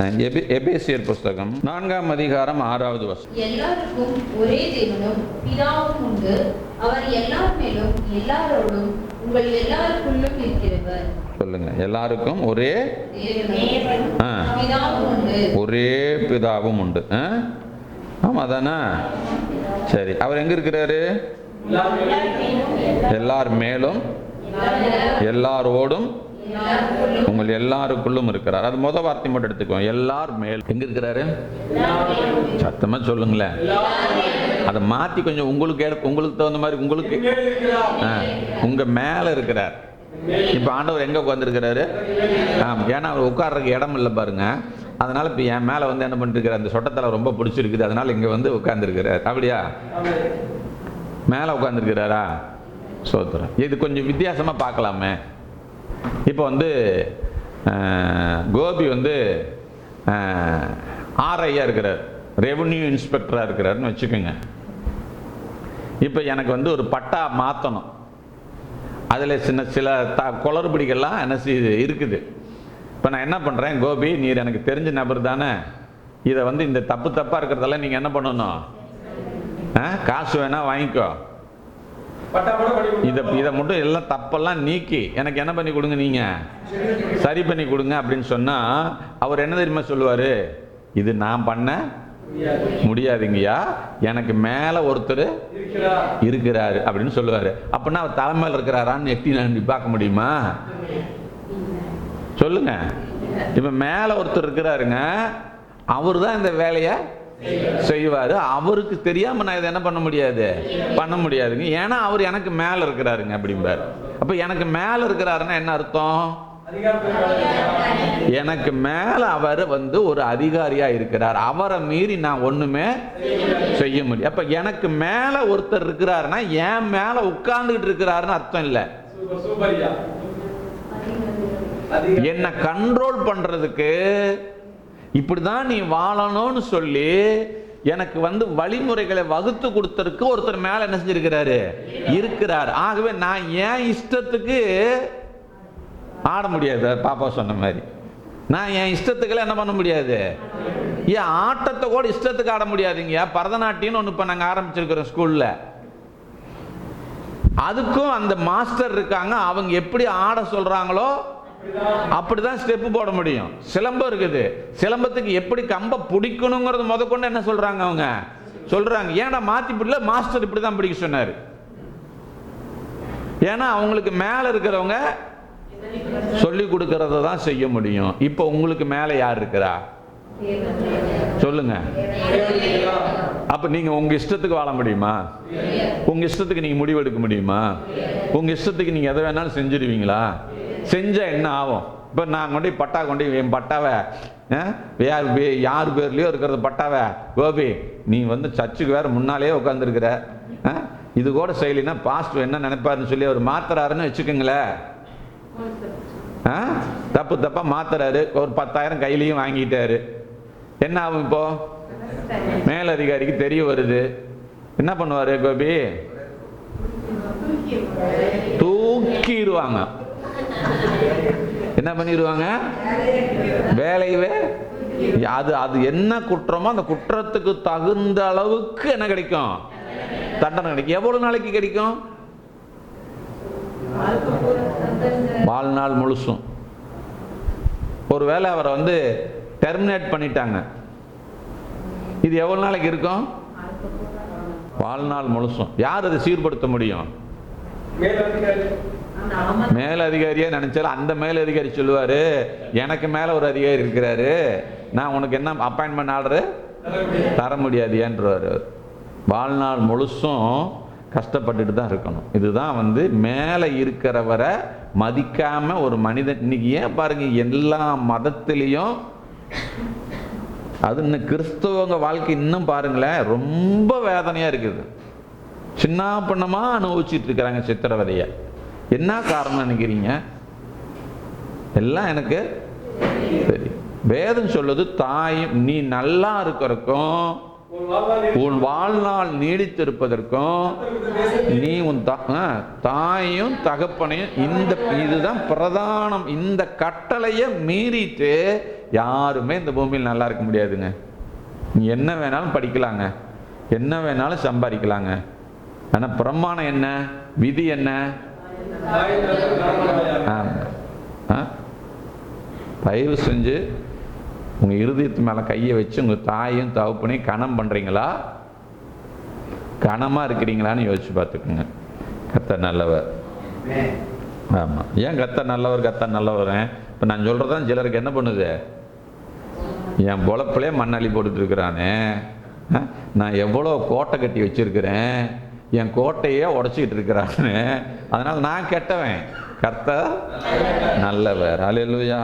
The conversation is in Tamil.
எபேசியர் புஸ்தகம் நான்காம் அதிகாரம் ஆறாவது வசனம். எல்லாருக்கும் ஒரே தேவனும் பிதாவும் உண்டு. அவர் எல்லார் மேலும் எல்லாரோடும் உங்கள் எல்லாருக்குள்ளும் இருக்கிறவர். சொல்லுங்க. எல்லாருக்கும் ஒரே ஒரே பிதாவும் உண்டு. ஆ? ஆமா தானே சரி. அவர் எங்க இருக்கிறாரு? எல்லார் மேலும் எல்லாரோடும் உங்கள் எல்லாருக்குள்ளும் இருக்கிறார். அது முத வார்த்தை மட்டும் எடுத்துக்கோ. எல்லார் மேல். எங்க இருக்கிறாரு? சத்தமா சொல்லுங்களேன். அதை மாத்தி கொஞ்சம் உங்களுக்கு ஏற்ப- உங்களுக்கு தகுந்த மாதிரி உங்களுக்கு ஆ, உங்க மேல இருக்கிறார். இப்ப ஆண்டவர் எங்க உட்காந்துருக்கிறாரு ஏன்னா அவர் உட்கார்றதுக்கு இடம் இல்லை பாருங்க. அதனால இப்ப என் மேல வந்து என்ன பண்ணிருக்கிறார்? அந்த சொட்டத்தலை ரொம்ப பிடிச்சிருக்குது. அதனால இங்க வந்து உட்காந்துருக்கிறார் அப்படியா? மேல உட்காந்துருக்கிறாரா சோத்திரம். இது கொஞ்சம் வித்தியாசமா பார்க்கலாமே. இப்போ வந்து கோபி வந்து ஆர்ஐயாக இருக்கிறார். ரெவன்யூ இன்ஸ்பெக்டராக இருக்கிறாருன்னு வச்சுக்கோங்க. இப்போ எனக்கு வந்து ஒரு பட்டா மாற்றணும் அதில் சின்ன சில த குளறுபடிகள்லாம் என்ன இருக்குது. இப்போ நான் என்ன பண்ணுறேன் கோபி நீர் எனக்கு தெரிஞ்ச நபர் தானே. இதை வந்து இந்த தப்பு தப்பாக இருக்கிறதெல்லாம் நீங்கள் என்ன பண்ணணும்? ஆ காசு வேணால் வாங்கிக்கோ. இதை இதை மட்டும் எல்லாம் தப்பெல்லாம் நீக்கி எனக்கு என்ன பண்ணி கொடுங்க நீங்கள் சரி பண்ணி கொடுங்க அப்படின்னு சொன்னால் அவர் என்ன தெரியுமா சொல்லுவார்? இது நான் பண்ண முடியாதுங்கய்யா. எனக்கு மேலே ஒருத்தர் இருக்கிறாரு அப்படின்னு சொல்லுவார். அப்படின்னா அவர் தலைமையில் இருக்கிறாரான்னு எட்டி நான் பார்க்க முடியுமா? சொல்லுங்க. இப்போ மேலே ஒருத்தர் இருக்கிறாருங்க அவர் தான் இந்த வேலையை செய்வாரு. அவருக்கு தெரியாம நான் இதை என்ன பண்ண முடியாது? பண்ண முடியாதுங்க. ஏன்னா அவர் எனக்கு மேல இருக்கிறாருங்க அப்படிம்பாரு. அப்ப எனக்கு மேல இருக்கிறாருன்னா என்ன அர்த்தம்? எனக்கு மேல அவர் வந்து ஒரு அதிகாரியா இருக்கிறார். அவரை மீறி நான் ஒண்ணுமே செய்ய முடியும் அப்ப எனக்கு மேல ஒருத்தர் இருக்கிறாருன்னா என் மேல உட்கார்ந்துகிட்டு இருக்கிறாருன்னு அர்த்தம் இல்லை. என்னை கண்ட்ரோல் பண்றதுக்கு இப்படி தான் நீ வாழணும்னு சொல்லி எனக்கு வந்து வழிமுறைகளை வகுத்து கொடுத்ததுக்கு ஒருத்தர் மேலே என்ன செஞ்சிருக்கிறாரு? இருக்கிறார். ஆகவே நான் என் இஷ்டத்துக்கு ஆட முடியாது. பாப்பா சொன்ன மாதிரி. நான் என் இஷ்டத்துக்கெல்லாம் என்ன பண்ண முடியாது? ஏன் ஆட்டத்தை கூட இஷ்டத்துக்கு ஆட முடியாதுங்க. பரதநாட்டியம்னு ஒன்று இப்போ நாங்கள் ஆரம்பிச்சிருக்கிறோம் ஸ்கூலில் அதுக்கும் அந்த மாஸ்டர் இருக்காங்க. அவங்க எப்படி ஆட சொல்கிறாங்களோ அப்படிதான் ஸ்டெப்பு போட முடியும். சிலம்பம் இருக்குது. சிலம்பத்துக்கு எப்படி கம்பை பிடிக்கணுங்கிறது முதற்கொண்டு என்ன சொல்றாங்க அவங்க? சொல்றாங்க. ஏன்டா மாத்தி பிடில மாஸ்டர் இப்படி தான் பிடிக்க சொன்னாரு. ஏன்னா அவங்களுக்கு மேல இருக்கிறவங்க சொல்லி கொடுக்கறத தான் செய்ய முடியும். இப்போ உங்களுக்கு மேல யார் இருக்கிறா? சொல்லுங்க. அப்ப நீங்க உங்க இஷ்டத்துக்கு வாழ முடியுமா? உங்க இஷ்டத்துக்கு நீங்க முடிவெடுக்க முடியுமா? உங்க இஷ்டத்துக்கு நீங்க எதை வேணாலும் செஞ்சிருவீங்களா? செஞ்சால் என்ன ஆகும்? இப்போ நான் கொண்டு போய் பட்டா கொண்டு என் பட்டாவை யார் யார் பேர்லேயோ இருக்கிறது பட்டாவை. கோபி நீ வந்து சர்ச்சுக்கு வேறு முன்னாலேயே உட்காந்துருக்கிற இது கூட செய்யலைன்னா பாஸ்ட் என்ன நினைப்பாருன்னு சொல்லி அவர் மாத்துறாருன்னு வச்சுக்கோங்களேன். ஆ? தப்பு தப்பாக மாத்துறாரு. ஒரு பத்தாயிரம் கையிலையும் வாங்கிட்டாரு. என்ன ஆகும் இப்போ? மேலதிகாரிக்கு தெரிய வருது. என்ன பண்ணுவார் கோபி? தூக்கிடுவாங்க. என்ன பண்ணிடுவாங்க வேலையவே? அது அது என்ன குற்றமோ அந்த குற்றத்துக்கு தகுந்த அளவுக்கு என்ன கிடைக்கும்? தண்டனை கிடைக்கும். எவ்வளவு நாளைக்கு கிடைக்கும்? வாழ்நாள் முழுசும். ஒருவேளை அவரை வந்து டெர்மினேட் பண்ணிட்டாங்க. இது எவ்வளவு நாளைக்கு இருக்கும்? வாழ்நாள் முழுசும். யார் அதை சீர்படுத்த முடியும்? மேலதிகாரியாக நினச்சாலும் நினைச்சாலும் அந்த மேல் அதிகாரி சொல்லுவாரு எனக்கு மேல ஒரு அதிகாரி இருக்கிறாரு. நான் உனக்கு என்ன அப்பாயின்மெண்ட் ஆர்டரு தர முடியாது ஏன்றாரு வாழ்நாள் முழுசும் கஷ்டப்பட்டுட்டு தான் இருக்கணும். இதுதான் வந்து மேலே இருக்கிறவரை மதிக்காம ஒரு மனிதன். இன்னைக்கு ஏன் பாருங்க எல்லா மதத்திலையும் அது இன்னும் கிறிஸ்தவங்க வாழ்க்கை இன்னும் பாருங்களேன் ரொம்ப வேதனையா இருக்குது. சின்ன பண்ணமா அனுபவிச்சுட்டு இருக்கிறாங்க சித்திரவதையை. என்ன காரணம் நினைக்கிறீங்க? எல்லாம் எனக்கு சரி. வேதம் சொல்லுது தாயும் நீ நல்லா இருக்கிறக்கும் உன் வாழ்நாள் நீடித்திருப்பதற்கும் நீ உன் த- ஆ, தாயும் தகப்பனையும் இந்த இதுதான் பிரதானம். இந்த கட்டளையை மீறிட்டு யாருமே இந்த பூமியில் நல்லா இருக்க முடியாதுங்க. நீ என்ன வேணாலும் படிக்கலாங்க. என்ன வேணாலும் சம்பாதிக்கலாங்க. ஆனால் பிரமாணம் என்ன? விதி என்ன? தயவு செஞ்சு உங்கள் இருதயத்து மேலே கையை வச்சு உங்கள் தாயும் தகப்பனையும் கணம் பண்ணுறீங்களா கணமாக இருக்கிறீங்களான்னு யோசிச்சு பார்த்துக்குங்க. கத்த நல்லவர். ஆமாம் ஏன் கத்த நல்லவர் கத்த நல்லவர் இப்போ நான் சொல்றதான் சிலருக்கு என்ன பண்ணுது? என் பொழப்பிலே மண்ணள்ளி போட்டுட்ருக்கிறானே ஆ? நான் எவ்வளோ கோட்டை கட்டி வச்சுருக்கிறேன்? என் கோட்டையே உடச்சிக்கிட்டு இருக்கிறான்னு அதனால் நான் கெட்டவன். கர்த்தர் நல்லவர். அலையலுயா